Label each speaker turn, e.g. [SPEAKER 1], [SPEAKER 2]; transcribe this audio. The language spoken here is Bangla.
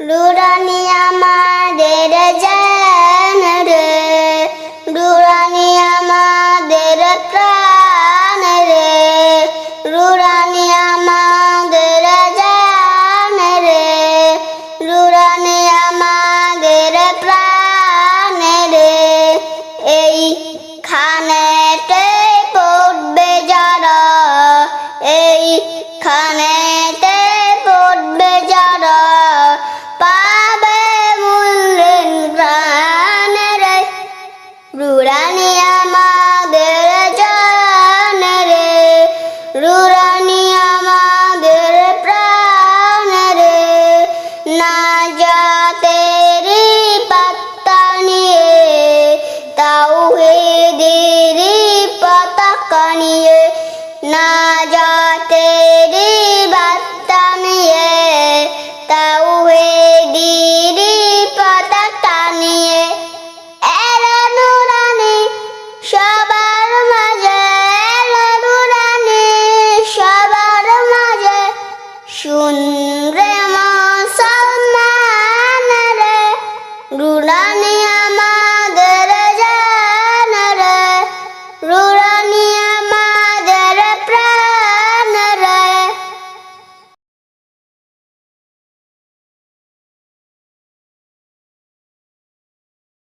[SPEAKER 1] রুরানি আমাদের জান রে রুরানি আমাদের প্রাণ রে রুরানি আমাদের রে রুরানি আমাদের প্রাণ রে। এই খানেতে পড়বে যারা, এই খানেতে রুরানি আমাদের জান রে, রুরানি আমাদের প্রাণ রে। না যাতেরি পাত্তা নিয়ে তাও হেদেরি পাতা কানিয়ে না Rural